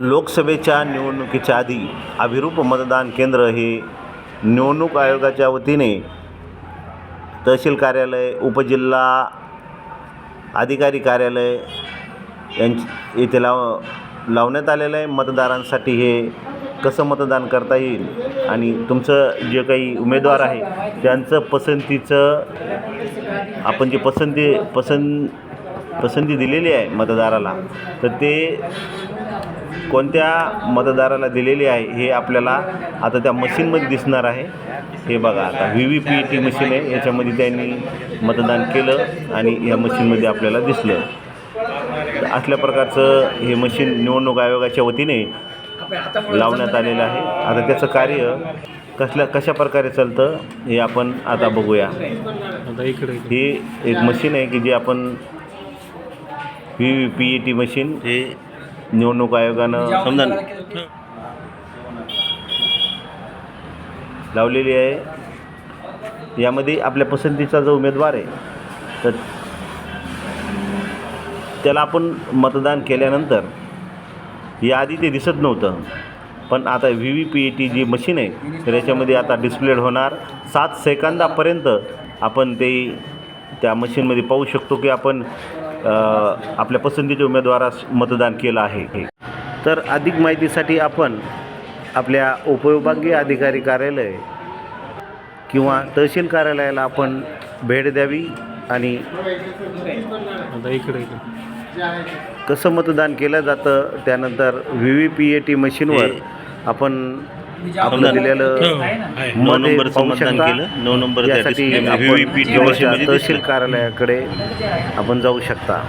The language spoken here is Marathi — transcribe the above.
लोकसभेच्या निवडणुकीच्या आधी अभिरूप मतदान केंद्र हे निवडणूक आयोगाच्या वतीने तहसील कार्यालय उपजिल्हा अधिकारी कार्यालय यांच येथे लाव लावण्यात आलेलं आहे. मतदारांसाठी हे कसं मतदान करता येईल? आणि तुमचं जे काही उमेदवार आहे त्यांचं पसंतीचं आपण जे पसंती पसंत पसंती दिलेली आहे मतदाराला तर ते कोणत्या मतदाराला दिलेली आहे हे आपल्याला आता त्या मशीनमध्ये दिसणार आहे. हे बघा आता V V P T machine आहे. याच्यामध्ये त्यांनी मतदान केलं आणि या मशीनमध्ये आपल्याला दिसलं. तर असल्या प्रकारचं हे मशीन निवडणूक आयोगाच्या वतीने लावण्यात आलेलं आहे. आता त्याचं कार्य कसल्या कशा प्रकारे चालतं हे आपण आता बघूया. आता इकडे ही एक मशीन आहे की जी आपण V V P E T machine हे निवडणूक आयोगानं समजा लावलेली आहे. यामध्ये आपल्या पसंतीचा जो उमेदवार आहे तर त्याला आपण मतदान केल्यानंतर याआधी ते दिसत नव्हतं. पण आता V V P E T जी मशीन आहे तर याच्यामध्ये आता डिस्प्लेड होणार. सात सेकंदापर्यंत आपण ते त्या मशीनमध्ये पाहू शकतो की आपण आपल्या पसंतीच्या उमेदवारास मतदान केलं आहे. तर अधिक माहितीसाठी आपण आपल्या उपविभागीय अधिकारी कार्यालय किंवा तहसील कार्यालयाला आपण भेट द्यावी आणि इकडे कसं मतदान केलं जातं त्यानंतर V V P A T मशीनवर आपण आपलं दिलेलं नऊ मध्ये नंबरचं मतदान. केलं नऊ नंबर त्या यासाठी आपण मशीनमध्ये तहसील. कार्यालयाकडे आपण जाऊ शकता